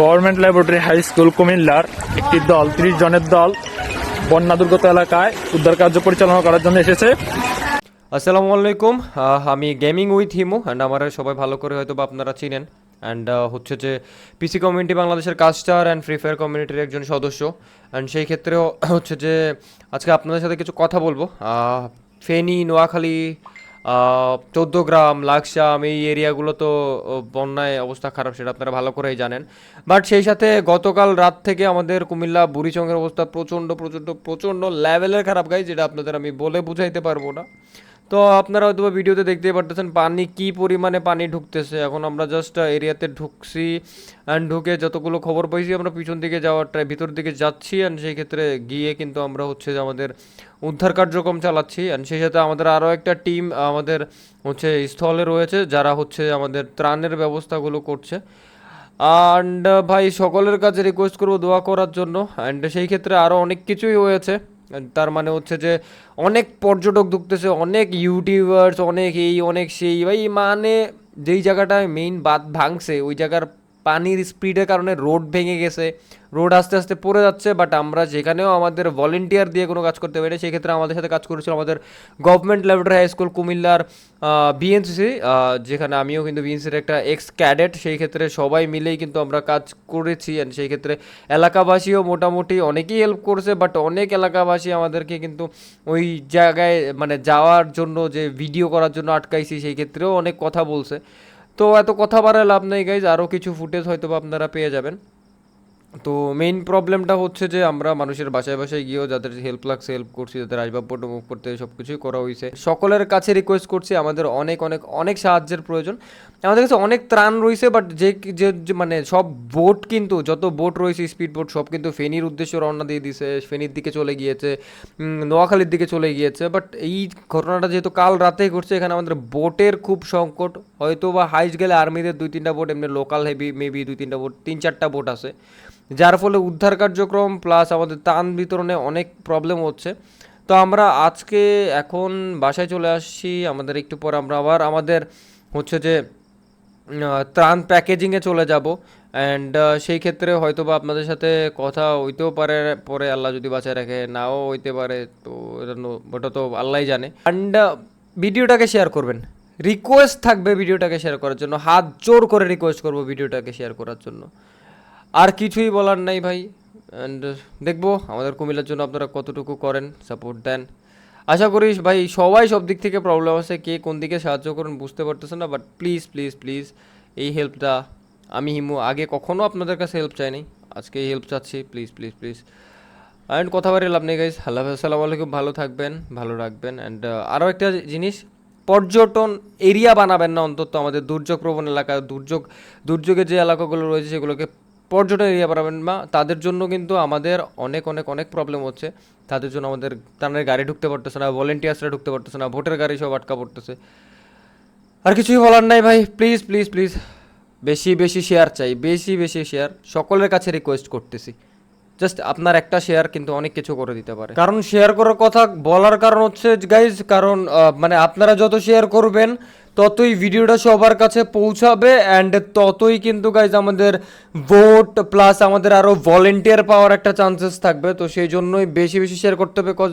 Government laboratory high school কুমিল্লার একটি দল, ত্রিশ জনের দল বন্যা দুর্গত এলাকায় উদ্ধার কার্য পরিচালনা করার জন্য এসেছে। আসসালামু আলাইকুম। আমি গেমিং উইথ হিমু অ্যান্ড আমার সবাই ভালো করে হয়তো বা আপনারা চিনেন। অ্যান্ড হচ্ছে যে পিসি কমিউনিটি বাংলাদেশের কাস্টার অ্যান্ড ফ্রি ফায়ার কমিউনিটির একজন সদস্য। অ্যান্ড সেই ক্ষেত্রেও হচ্ছে যে আজকে আপনাদের সাথে কিছু কথা বলব। ফেনী, নোয়াখালী চোদ্দ গ্রাম, লাকসাম, এই এরিয়াগুলো তো বন্যায় অবস্থা খারাপ, সেটা আপনারা ভালো করেই জানেন। বাট সেই সাথে গতকাল রাত থেকে আমাদের কুমিল্লা বুড়িচঙ্গের অবস্থা প্রচণ্ড প্রচণ্ড প্রচণ্ড লেভেলের খারাপ গাই যেটা আপনাদের আমি বলে বুঝাইতে পারব না। তো আপনারা হয়তো ভিডিওতে দেখতেই পারতেছেন, পানি কি পরিমাণে পানি ঢুকতেছে। এখন আমরা জাস্ট এরিয়াতে ঢুকছি অ্যান্ড ঢুকে যতগুলো খবর পাইছি, আমরা পিছন দিকে যাওয়ার ট্রাই ভিতর দিকে যাচ্ছি অ্যান্ড সেই ক্ষেত্রে গিয়ে কিন্তু আমরা হচ্ছে যে আমাদের উদ্ধার কার্যক্রম চালাচ্ছি অ্যান্ড সেই সাথে আমাদের আরও একটা টিম আমাদের হচ্ছে স্থলে রয়েছে, যারা হচ্ছে আমাদের ত্রাণের ব্যবস্থাগুলো করছে। অ্যান্ড ভাই, সকলের কাছে রিকোয়েস্ট করব দোয়া করার জন্য অ্যান্ড সেই ক্ষেত্রে আরও অনেক কিছুই হয়েছে। তার মানে হচ্ছে যে অনেক পর্যটক ঢুকতেছে, অনেক ইউটিউবার্স অনেক এই, অনেক সেই, ভাই মানে যেই জায়গাটায় মেইন বাদ ভাঙছে, ওই জায়গার পানির স্পিডের কারণে রোড ভেঙে গেছে। রোড আস্তে আস্তে পড়ে যাচ্ছে বাট আমরা যেখানেও আমাদের ভলেন্টিয়ার দিয়ে কোনো কাজ করতে পারি সেক্ষেত্রে আমাদের সাথে কাজ করেছিল আমাদের গভর্নমেন্ট ল্যাবরেটরি হাই স্কুল কুমিল্লার বিএনসিসি যেখানে আমিও কিন্তু বিএনসির একটা এক্স ক্যাডেট সেই ক্ষেত্রে সবাই মিলেই কিন্তু আমরা কাজ করেছি। অ্যান্ড সেই ক্ষেত্রে এলাকাবাসীও মোটামুটি অনেকেই হেল্প করেছে বাট অনেক এলাকাবাসী আমাদেরকে কিন্তু ওই জায়গায় মানে যাওয়ার জন্য যে ভিডিও করার জন্য আটকাইছি, সেই ক্ষেত্রেও অনেক কথা বলছে। তো এত কথা বাড়ায় লাভ নেই গাইজ আরও কিছু ফুটেজ হয়তো বা আপনারা পেয়ে যাবেন। তো মেইন প্রবলেমটা হচ্ছে যে আমরা মানুষের বাসায় বাসায় গিয়েও যাদের হেল্প লাগছে হেল্প করছি, যাদের আসবাবপত্র মুখ করতে সব কিছুই করা হয়েছে সকলের কাছে রিকোয়েস্ট করছি, আমাদের অনেক অনেক অনেক সাহায্যের প্রয়োজন। আমাদের কাছে অনেক ত্রাণ রয়েছে বাট যে যে মানে সব বোট কিন্তু, যত বোট রয়েছে স্পিড বোট সব কিন্তু ফেনীর উদ্দেশ্যে রওনা দিয়ে দিছে, ফেনীর দিকে চলে গিয়েছে নোয়াখালীর দিকে চলে গিয়েছে বাট এই ঘটনাটা যেহেতু কাল রাতেই ঘটছে, এখানে আমাদের বোটের খুব সংকট। হয়তো বা হাইস্ট গেলে আর্মিদের দুই তিনটা বোট এমনি লোকাল হেভি মেবি দুই তিনটা বোট তিন চারটা বোট আছে। যার ফলে উদ্ধার কার্যক্রম প্লাস আমাদের ত্রাণ বিতরণে অনেক প্রবলেম হচ্ছে। তো আমরা আজকে এখন বাসায় চলে আসছি, আমাদের একটু পর আমরা আবার, আমাদের হচ্ছে যে ত্রাণ প্যাকেজিংয়ে চলে যাব। অ্যান্ড সেই ক্ষেত্রে হয়তো বা আপনাদের সাথে কথা হইতেও পারে, পরে আল্লাহ যদি বাঁচায় রাখে, নাও হইতে পারে, তো ওটা তো আল্লাহই জানে। অ্যান্ড ভিডিওটাকে শেয়ার করবেন। রিকোয়েস্ট থাকবে ভিডিওটাকে শেয়ার করার জন্য। হাত জোর করে রিকোয়েস্ট করব ভিডিওটাকে শেয়ার করার জন্য। আর কিছুই বলার নাই ভাই। অ্যান্ড দেখব আমাদের কুমিল্লার জন্য আপনারা কতটুকু করেন সাপোর্ট দেন। আশা করি ভাই সবাই সব দিক থেকে প্রবলেম আছে, কে কোন দিকে সাহায্য করেন বুঝতে পারতেছেন না বাট প্লিজ প্লিজ প্লিজ এই হেল্পটা আমি হিমু আগে কখনও আপনাদের কাছে হেল্প চাইনি, আজকে হেল্প চাচ্ছি প্লিজ প্লিজ প্লিজ অ্যান্ড কথা বাড়ি লাভ নেই গাইজ আল্লাহ আসসালামু আলাইকুম। ভালো থাকবেন, ভালো রাখবেন। অ্যান্ড আরও একটা জিনিস, পর্যটন এরিয়া বানাবেন না অন্তত আমাদের দুর্যোগ প্রবণ এলাকা, দুর্যোগ দুর্যোগের যে এলাকাগুলো রয়েছে সেগুলোকে পর্যটন এরিয়া বানাবেন বা তাদের জন্য কিন্তু আমাদের অনেক অনেক অনেক প্রবলেম হচ্ছে। তাদের জন্য আমাদের তাদের গাড়ি ঢুকতে পারতেছে না ভলেন্টিয়ার্সরা ঢুকতে পারতেছে না, ভোটের গাড়ি সব আটকা পড়তেছে। আর কিছুই বলার নাই ভাই প্লিজ প্লিজ প্লিজ বেশি বেশি শেয়ার চাই, বেশি বেশি শেয়ার সকলের কাছে রিকোয়েস্ট করতেছি। জাস্ট আপনার একটা শেয়ার কিন্তু অনেক কিছু করে দিতে পারে। কারণ শেয়ার করার কথা বলার কারণ হচ্ছে গাইজ কারণ মানে আপনারা যত শেয়ার করবেন, ততই ভিডিওটা সবার কাছে পৌঁছাবে অ্যান্ড ততই কিন্তু গাইজ আমাদের ভোট প্লাস আমাদের আরও ভলেন্টিয়ার পাওয়ার একটা চান্সেস থাকবে। তো সেই জন্যই বেশি বেশি শেয়ার করতে হবে কজ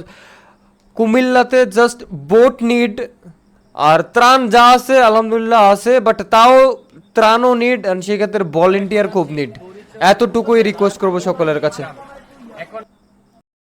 কুমিল্লাতে জাস্ট বোট নিড আর ত্রাণ যা আছে, আলহামদুলিল্লাহ, আছে বাট তাও ত্রাণও নিড অ্যান্ড সেক্ষেত্রে ভলেন্টিয়ার খুব নিড এতটুকুই রিকোয়েস্ট করব সকলের কাছে।